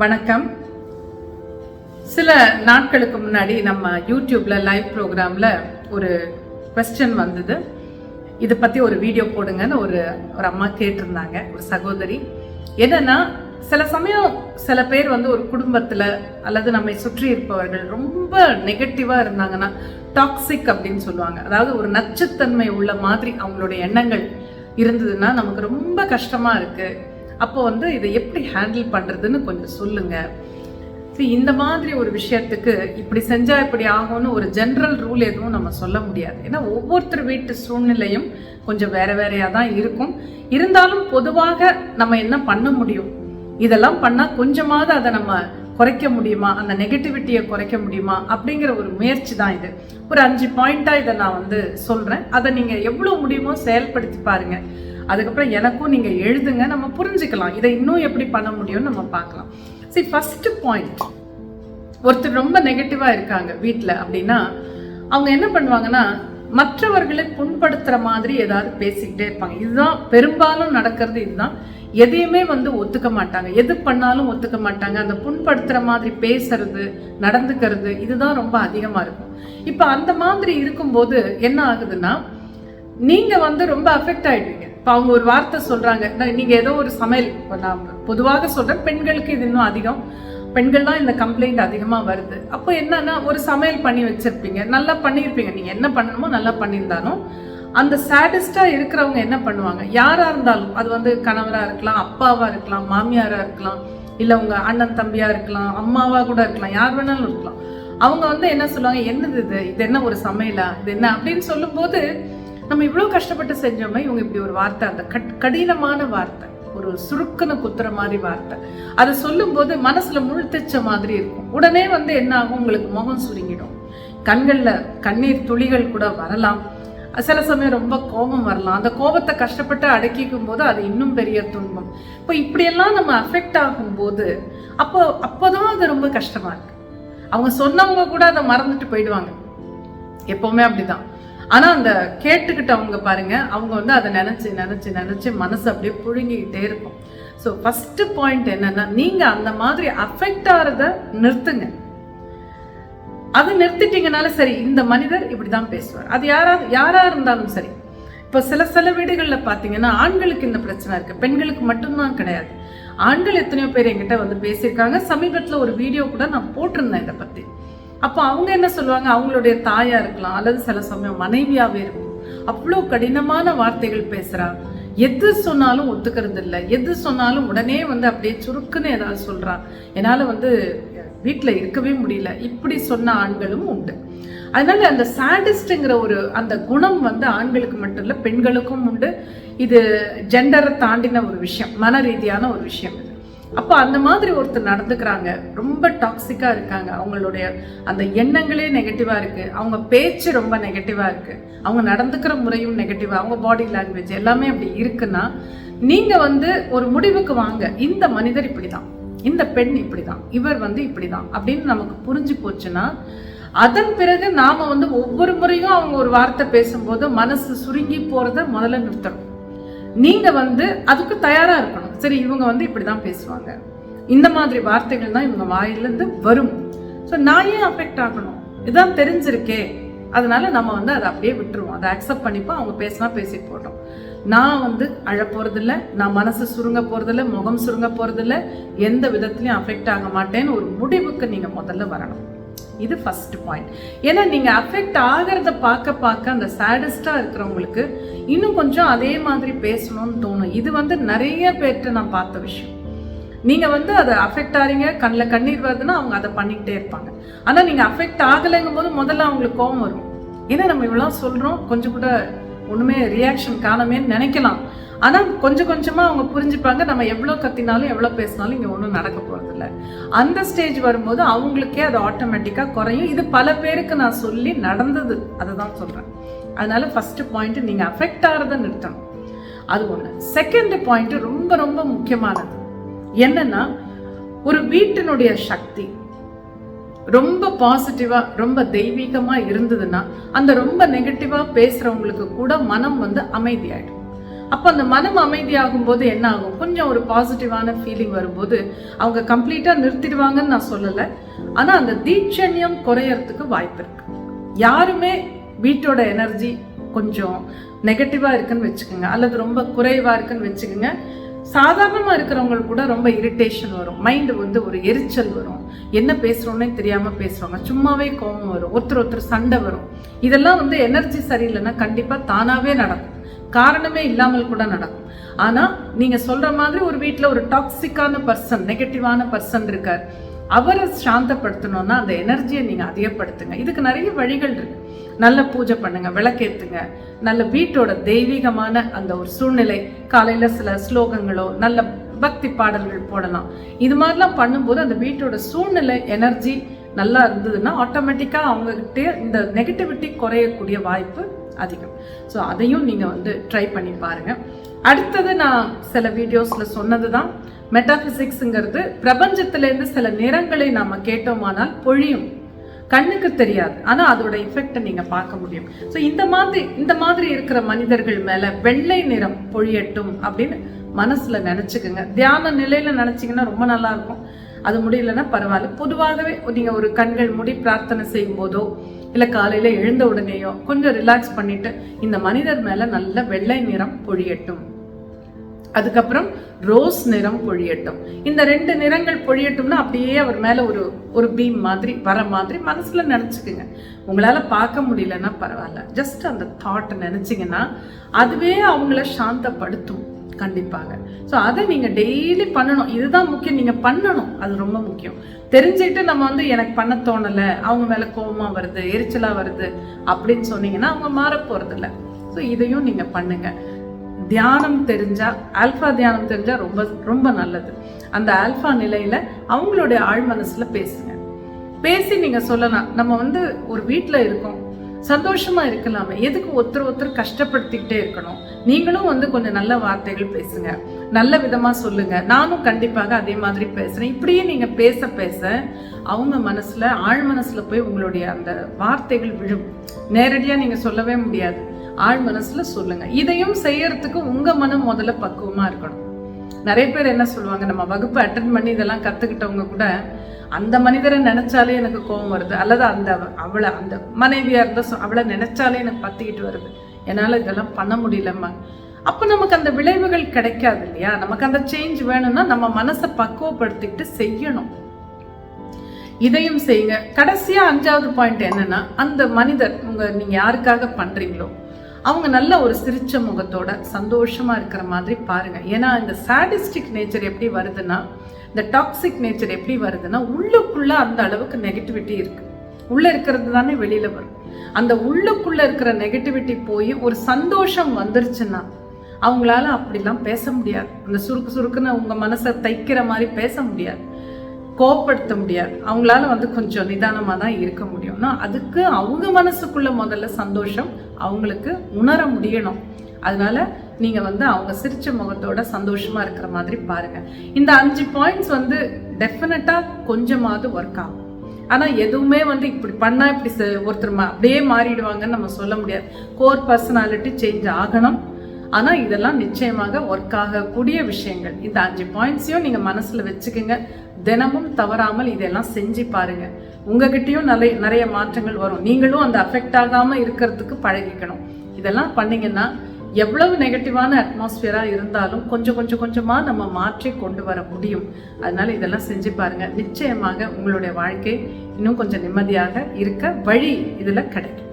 வணக்கம். சில நாட்களுக்கு முன்னாடி நம்ம யூடியூப்ல லைவ் ப்ரோக்ராம்ல ஒரு கொஸ்டின் வந்தது. இதை பற்றி ஒரு வீடியோ போடுங்கன்னு ஒரு ஒரு அம்மா கேட்டிருந்தாங்க ஒரு சகோதரி. என்னன்னா சில சமயம் சில பேர் வந்து ஒரு குடும்பத்தில் அல்லது நம்மை சுற்றி இருப்பவர்கள் ரொம்ப நெகட்டிவாக இருந்தாங்கன்னா டாக்ஸிக் அப்படின்னு சொல்லுவாங்க. அதாவது ஒரு நச்சுத்தன்மை உள்ள மாதிரி அவங்களுடைய எண்ணங்கள் இருந்ததுன்னா நமக்கு ரொம்ப கஷ்டமாக இருக்குது அப்போ வந்து இதை எப்படி ஹேண்டில் பண்ணுறதுன்னு கொஞ்சம் சொல்லுங்க. See, இந்த மாதிரி ஒரு விஷயத்துக்கு இப்படி செஞ்சால் இப்படி ஆகும்னு ஒரு ஜென்ரல் ரூல் எதுவும் நம்ம சொல்ல முடியாது. ஏன்னா ஒவ்வொருத்தர் வீட்டு சூழ்நிலையும் கொஞ்சம் வேற வேறையாக தான் இருக்கும். இருந்தாலும் பொதுவாக நம்ம என்ன பண்ண முடியும்? இதெல்லாம் பண்ணால் கொஞ்சமாவது அதை நம்ம குறைக்க முடியுமா? அந்த நெகட்டிவிட்டியை குறைக்க முடியுமா? அப்படிங்கிற ஒரு முயற்சி தான் இது. ஒரு அஞ்சு பாயிண்ட்டாக இதை நான் வந்து சொல்கிறேன் அதை நீங்கள் எவ்வளோ முடியுமோ செயல்படுத்தி பாருங்கள் அதுக்கப்புறம் எனக்கும் நீங்கள் எழுதுங்க நம்ம புரிஞ்சுக்கலாம். இதை இன்னும் எப்படி பண்ண முடியும்னு நம்ம பார்க்கலாம். சரி ஃபர்ஸ்ட் பாயிண்ட் ஒருத்தர் ரொம்ப நெகட்டிவாக இருக்காங்க வீட்டில் அப்படின்னா அவங்க என்ன பண்ணுவாங்கன்னா மற்றவர்களை புண்படுத்துகிற மாதிரி ஏதாவது பேசிக்கிட்டே இருப்பாங்க. இதுதான் பெரும்பாலும் நடக்கிறது இதுதான். எதையுமே வந்து ஒத்துக்க மாட்டாங்க. எது பண்ணாலும் ஒத்துக்க மாட்டாங்க. அந்த புண்படுத்துகிற மாதிரி பேசுறது நடந்துக்கிறது இதுதான் ரொம்ப அதிகமாக இருக்கும். இப்போ அந்த மாதிரி இருக்கும்போது என்ன ஆகுதுன்னா நீங்கள் வந்து ரொம்ப அஃபெக்ட் ஆயிடுவீங்க. இப்போ அவங்க ஒரு வார்த்தை சொல்கிறாங்க நீங்கள் ஏதோ ஒரு சமையல் இப்போ நான் பொதுவாக சொல்கிறேன் பெண்களுக்கு இது இன்னும் அதிகம். பெண்கள் தான் இந்த கம்ப்ளைண்ட் அதிகமாக வருது. அப்போ என்னன்னா ஒரு சமையல் பண்ணி வச்சுருப்பீங்க நல்லா பண்ணியிருப்பீங்க. நீங்கள் என்ன பண்ணணுமோ நல்லா பண்ணியிருந்தாலும் அந்த சேடிஸ்டா இருக்கிறவங்க என்ன பண்ணுவாங்க? யாராக இருந்தாலும் அது வந்து கணவராக இருக்கலாம் அப்பாவாக இருக்கலாம் மாமியாராக இருக்கலாம் இல்லை உங்க அண்ணன் தம்பியாக இருக்கலாம் அம்மாவாக கூட இருக்கலாம் யார் வேணாலும் இருக்கலாம். அவங்க வந்து என்ன சொல்லுவாங்க? என்னது இது? இது என்ன ஒரு சமையலா? இது என்ன? அப்படின்னு சொல்லும்போது நம்ம இவ்வளோ கஷ்டப்பட்டு செஞ்சோமே இவங்க இப்படி ஒரு வார்த்தை அந்த கட் கடினமான வார்த்தை ஒரு சுருக்குன்னு குத்துற மாதிரி வார்த்தை. அதை சொல்லும்போது மனசுல முள் மாதிரி இருக்கும். உடனே வந்து என்ன ஆகும்? உங்களுக்கு முகம் சுருங்கிடும். கண்கள்ல கண்ணீர் துளிகள் கூட வரலாம். சில சமயம் ரொம்ப கோபம் வரலாம். அந்த கோபத்தை கஷ்டப்பட்டு அடக்கிக்கும் போது அது இன்னும் பெரிய துன்பம். இப்போ இப்படியெல்லாம் நம்ம அஃபெக்ட் ஆகும்போது அப்போ அப்போதான் அது ரொம்ப கஷ்டமா இருக்கு. அவங்க சொன்னவங்க கூட அதை மறந்துட்டு போயிடுவாங்க. எப்போவுமே அப்படிதான். ஆனால் அந்த கேட்டுக்கிட்டவங்க பாருங்க அவங்க வந்து அதை நினச்சி நினச்சி நினச்சி மனசு அப்படியே புழுங்கிக்கிட்டே இருக்கும். ஸோ ஃபர்ஸ்ட் பாயிண்ட் என்னன்னா நீங்க அந்த மாதிரி அஃபெக்ட் ஆகிறத நிறுத்துங்க. அது நிறுத்திட்டீங்கனால சரி இந்த மனிதர் இப்படிதான் பேசுவார். அது யாரா யாராக இருந்தாலும் சரி. இப்போ சில சில வீடுகளில் பார்த்தீங்கன்னா ஆண்களுக்கு இந்த பிரச்சனை இருக்குது பெண்களுக்கு மட்டும்தான் கிடையாது. ஆண்கள் எத்தனையோ பேர் என்கிட்ட வந்து பேசியிருக்காங்க. சமீபத்தில் ஒரு வீடியோ கூட நான் போட்டிருந்தேன் இதை பற்றி அப்போ அவங்க என்ன சொல்லுவாங்க? அவங்களுடைய தாயா இருக்கலாம் அல்லது சில சமயம் மனைவியாவே இருக்கும் அவ்வளோ கடினமான வார்த்தைகள் பேசுறா. எது சொன்னாலும் ஒத்துக்கிறது இல்லை எது சொன்னாலும் உடனே வந்து அப்படியே சுருக்குன்னு ஏதாவது சொல்றா. என்னால வந்து வீட்டில் இருக்கவே முடியல. இப்படி சொன்ன ஆண்களும் உண்டு. அதனால அந்த சாடிஸ்ட்ங்கிற ஒரு அந்த குணம் வந்து ஆண்களுக்கு மட்டும் இல்லை பெண்களுக்கும் உண்டு. இது ஜெண்டரை தாண்டின ஒரு விஷயம் மன ரீதியான ஒரு விஷயம் இது. அப்போ அந்த மாதிரி ஒருத்தர் நடந்துக்கிறாங்க. ரொம்ப டாக்ஸிக்காக இருக்காங்க. அவங்களுடைய அந்த எண்ணங்களே நெகட்டிவாக இருக்குது அவங்க பேச்சு ரொம்ப நெகட்டிவாக இருக்குது அவங்க நடந்துக்கிற முறையும் நெகட்டிவாக அவங்க பாடி லாங்குவேஜ் எல்லாமே அப்படி இருக்குன்னா நீங்கள் வந்து ஒரு முடிவுக்கு வாங்க. இந்த மனிதர் இப்படி தான் இந்த பெண் இப்படி தான் இவர் வந்து இப்படி தான் அப்படின்னு நமக்கு புரிஞ்சு போச்சுன்னா அதன் பிறகு நாம் வந்து ஒவ்வொரு முறையும் அவங்க ஒரு வார்த்தை பேசும்போது மனசு சுருங்கி போகிறத முதல்ல நிறுத்தணும். நீங்கள் வந்து அதுக்கு தயாராக இருக்கணும். சரி இவங்க வந்து இப்படி தான் பேசுவாங்க. இந்த மாதிரி வார்த்தைகள் தான் இவங்க வாயிலிருந்து வரும். ஸோ நான் ஏன் அஃபெக்ட் ஆகணும்? இதான் தெரிஞ்சிருக்கே. அதனால நம்ம வந்து அதை அப்படியே விட்டுருவோம். அதை அக்செப்ட் பண்ணிப்போம் அவங்க பேசினா பேசிட்டு போட்டோம் நான் வந்து அழ போகிறதில்ல நான் மனசு சுருங்க போறதில்ல. முகம் சுருங்க போறதில்ல. எந்த விதத்துலையும் அஃபெக்ட் ஆக மாட்டேன்னு ஒரு முடிவுக்கு நீங்க முதல்ல வரணும். இது ஃபஸ்ட்டு பாயிண்ட் ஏன்னா நீங்கள் அஃபெக்ட் ஆகிறத பார்க்க பார்க்க அந்த சேடஸ்டாக இருக்கிறவங்களுக்கு இன்னும் கொஞ்சம் அதே மாதிரி பேசணும்னு தோணும். இது வந்து நிறைய பேர்கிட்ட நான் பார்த்த விஷயம். நீங்கள் வந்து அதை அஃபெக்ட் ஆகிறீங்க கண்ணில் கண்ணீர் வருதுன்னா அவங்க அதை பண்ணிக்கிட்டே இருப்பாங்க. ஆனால் நீங்கள் அஃபெக்ட் ஆகலைங்கும் போது முதல்ல அவங்களுக்கு கோபம் வரும். ஏன்னா நம்ம இவ்வளோ சொல்கிறோம் கொஞ்சம் கூட ஒன்றுமே ரியாக்ஷன் காணமேன்னு நினைக்கலாம். ஆனால் கொஞ்சம் கொஞ்சமாக அவங்க புரிஞ்சுப்பாங்க நம்ம எவ்வளோ கத்தினாலும் எவ்வளோ பேசினாலும் இங்கே ஒன்றும் நடக்க போகிறதில்ல அந்த ஸ்டேஜ் வரும்போது அவங்களுக்கே அது ஆட்டோமேட்டிக்காக குறையும். இது பல பேருக்கு நான் சொல்லி நடந்தது. அதை தான் சொல்கிறேன் அதனால் ஃபஸ்ட்டு பாயிண்ட்டு நீங்கள் அஃபெக்ட் ஆகிறத நிறுத்தணும். அது ஒன்று செகண்ட் பாயிண்ட்டு ரொம்ப ரொம்ப முக்கியமானது. என்னென்னா ஒரு வீட்டினுடைய சக்தி. ரொம்ப பாசிட்டிவாக ரொம்ப தெய்வீகமாக இருந்ததுன்னா அந்த ரொம்ப நெகட்டிவாக பேசுகிறவங்களுக்கு கூட மனம் வந்து அமைதியாயிடும். அப்போ அந்த மனம் அமைதியாகும் போது என்ன ஆகும்? கொஞ்சம் ஒரு பாசிட்டிவான ஃபீலிங் வரும்போது அவங்க கம்ப்ளீட்டாக நிறுத்திடுவாங்கன்னு நான் சொல்லலை. ஆனால் அந்த தீட்சண்யம் குறையறதுக்கு வாய்ப்பு இருக்கு. யாருமே வீட்டோட எனர்ஜி கொஞ்சம் நெகட்டிவாக இருக்குன்னு வச்சுக்கோங்க. அல்லது ரொம்ப குறைவாக இருக்குன்னு வச்சுக்கோங்க. சாதாரணமாக இருக்கிறவங்களுக்கு கூட ரொம்ப இரிட்டேஷன் வரும். மைண்டு வந்து ஒரு எரிச்சல் வரும். என்ன பேசுகிறோன்னே தெரியாமல் பேசுவாங்க. சும்மாவே கோபம் வரும். ஒருத்தர் ஒருத்தர் சண்டை வரும். இதெல்லாம் வந்து எனர்ஜி சரியில்லைன்னா கண்டிப்பாக தானாகவே நடக்கும். காரணமே இல்லாமல் கூட நடக்கும். ஆனால் நீங்கள் சொல்கிற மாதிரி ஒரு வீட்டில் ஒரு டாக்ஸிக்கான பர்சன் நெகட்டிவான பர்சன் இருக்கார். அவரை சாந்தப்படுத்தணும்னா அந்த எனர்ஜியை நீங்கள் அதிகப்படுத்துங்க. இதுக்கு நிறைய வழிகள் இருக்கு. நல்ல பூஜை பண்ணுங்க விளக்கேற்றுங்க நல்ல வீட்டோட தெய்வீகமான அந்த ஒரு சூழ்நிலை காலையில் சில ஸ்லோகங்களோ நல்ல பக்தி பாடல்கள் போடலாம். இது மாதிரிலாம் பண்ணும்போது அந்த வீட்டோட சூழ்நிலை எனர்ஜி நல்லா இருந்ததுன்னா ஆட்டோமேட்டிக்காக அவங்ககிட்டே இந்த நெகட்டிவிட்டி குறையக்கூடிய வாய்ப்பு அதிகம். ஸோ அதையும் நீங்கள் வந்து ட்ரை பண்ணி பாருங்கள் அடுத்தது நான் சில வீடியோஸில் சொன்னது தான் மெட்டாபிசிக்ஸுங்கிறது பிரபஞ்சத்திலேருந்து சில நிறங்களை நாம் கேட்டோமானால் பொழியும். கண்ணுக்கு தெரியாது. ஆனால் அதோட எஃபெக்டை நீங்கள் பார்க்க முடியும். ஸோ இந்த மாதிரி இந்த மாதிரி இருக்கிற மனிதர்கள் மேலே வெள்ளை நிறம் பொழியட்டும் அப்படின்னு மனசில் நினச்சிக்கோங்க. தியான நிலையில் நினச்சிங்கன்னா ரொம்ப நல்லா இருக்கும். அது முடியலன்னா பரவாயில்ல. பொதுவாகவே நீங்கள் ஒரு கண்கள் மூடி பிரார்த்தனை செய்யும் போதோ இல்ல காலையில எழுந்த உடனேயோ கொஞ்சம் ரிலாக்ஸ் பண்ணிட்டு இந்த மனிதர் மேல நல்ல வெள்ளை நிறம் பொழியட்டும். அதுக்கப்புறம் ரோஸ் நிறம் பொழியட்டும். இந்த ரெண்டு நிறங்கள் பொழியட்டும்னா அப்படியே அவர் மேல ஒரு ஒரு பீம் மாதிரி வர மாதிரி மனசுல நினைச்சுக்குங்க. உங்களால பார்க்க முடியலன்னா பரவாயில்ல. ஜஸ்ட் அந்த தாட் நினச்சிங்கன்னா அதுவே அவங்கள சாந்தப்படுத்தும். கண்டிப்பாக ஸோ அதை நீங்கள் டெய்லி பண்ணணும். இதுதான் முக்கியம். நீங்கள் பண்ணணும். அது ரொம்ப முக்கியம். தெரிஞ்சுக்கிட்டு நம்ம வந்து எனக்கு பண்ண தோணலை அவங்க மேலே கோபமாக வருது எரிச்சலாக வருது அப்படின்னு சொன்னீங்கன்னா அவங்க மாற போகிறதில்ல ஸோ இதையும் நீங்கள் பண்ணுங்கள் தியானம் தெரிஞ்சால் ஆல்ஃபா தியானம் தெரிஞ்சால் ரொம்ப ரொம்ப நல்லது. அந்த ஆல்ஃபா நிலையில் அவங்களுடைய ஆழ் மனசில் பேசுங்க. பேசி நீங்கள் சொல்லலாம். நம்ம வந்து ஒரு வீட்டில் இருக்கோம். சந்தோஷமா இருக்கலாமே. எதுக்கு ஒருத்தர் ஒருத்தர் கஷ்டப்படுத்திக்கிட்டே இருக்கணும்? நீங்களும் வந்து கொஞ்சம் நல்ல வார்த்தைகள் பேசுங்க. நல்ல விதமா சொல்லுங்க. நானும் கண்டிப்பாக அதே மாதிரி பேசுறேன். இப்படியே நீங்க பேச பேச அவங்க மனசுல ஆழ் மனசுல போய் உங்களுடைய அந்த வார்த்தைகள் விழும். நேரடியா நீங்க சொல்லவே முடியாது. ஆழ் மனசுல சொல்லுங்க. இதையும் செய்யறதுக்கு உங்க மனம் முதல்ல பக்குவமா இருக்கணும். நிறைய பேர் என்ன சொல்லுவாங்க நம்ம வகுப்பு அட்டன் பண்ணி இதெல்லாம் கற்றுக்கிட்டவங்க கூட அந்த மனிதரை நினைச்சாலே எனக்கு கோபம் வருது. அல்லது அந்த அவளை அந்த மனைவியாக இருந்தால் அவளை நினைச்சாலே எனக்கு பத்திக்கிட்டு வருது. என்னால் இதெல்லாம் பண்ண முடியலம்மா. அப்போ நமக்கு அந்த விளைவுகள் கிடைக்காது இல்லையா? நமக்கு அந்த சேஞ்ச் வேணும்னா நம்ம மனசை பக்குவப்படுத்திக்கிட்டு செய்யணும். இதையும் செய்யுங்க. கடைசியாக அஞ்சாவது பாயிண்ட் என்னன்னா அந்த மனிதர் உங்க நீங்க யாருக்காக பண்றீங்களோ அவங்க நல்ல ஒரு சிரிச்ச முகத்தோட சந்தோஷமா இருக்கிற மாதிரி பாருங்க. ஏன்னா இந்த சாடிஸ்டிக் நேச்சர் எப்படி வருதுன்னா இந்த டாக்ஸிக் நேச்சர் எப்படி வருதுன்னா உள்ளுக்குள்ள அந்த அளவுக்கு நெகட்டிவிட்டி இருக்கு. உள்ள இருக்கிறது தானே வெளியில வரும். அந்த உள்ளுக்குள்ள இருக்கிற நெகட்டிவிட்டி போய் ஒரு சந்தோஷம் வந்துருச்சுன்னா அவங்களால அப்படிலாம் பேச முடியாது. அந்த சுருக்கு சுருக்குன்னு உங்க மனசை தைக்கிற மாதிரி பேச முடியாது. கோப்படுத்த முடியாது. அவங்களால வந்து கொஞ்சம் நிதானமாக தான் இருக்க முடியும்னா அதுக்கு அவங்க மனசுக்குள்ள முதல்ல சந்தோஷம் அவங்களுக்கு உணர முடியணும். அதனால நீங்கள் வந்து அவங்க சிரிச்ச முகத்தோட சந்தோஷமாக இருக்கிற மாதிரி பாருங்கள் இந்த அஞ்சு பாயிண்ட்ஸ் வந்து டெஃபினட்டாக கொஞ்சமாவது ஒர்க் ஆகும். ஆனால் எதுவுமே வந்து இப்படி பண்ணால் இப்படி செ- ஒருத்தர் அப்படியே மாறிடுவாங்கன்னு நம்ம சொல்ல முடியாது. கோர் பர்சனாலிட்டி சேஞ்ச் ஆகணும். ஆனால் இதெல்லாம் நிச்சயமாக ஒர்க் ஆகக்கூடிய விஷயங்கள். இந்த அஞ்சு பாயிண்ட்ஸையும் நீங்கள் மனசில் வச்சுக்கோங்க. தினமும் தவறாமல் இதெல்லாம் செஞ்சு பாருங்க. உங்ககிட்டயும் நிறைய நிறைய மாற்றங்கள் வரும். நீங்களும் அந்த அஃபெக்ட் ஆகாம இருக்கிறதுக்கு பழகிக்கணும். இதெல்லாம் பண்ணீங்கன்னா எவ்வளவு நெகட்டிவான அட்மாஸ்பியரா இருந்தாலும் கொஞ்சம் கொஞ்சம் கொஞ்சமா நம்ம மாற்றி கொண்டு வர முடியும். அதனால இதெல்லாம் செஞ்சு பாருங்க. நிச்சயமாக உங்களுடைய வாழ்க்கை இன்னும் கொஞ்சம் நிம்மதியாக இருக்க வழி இதில் கிடைக்கும்.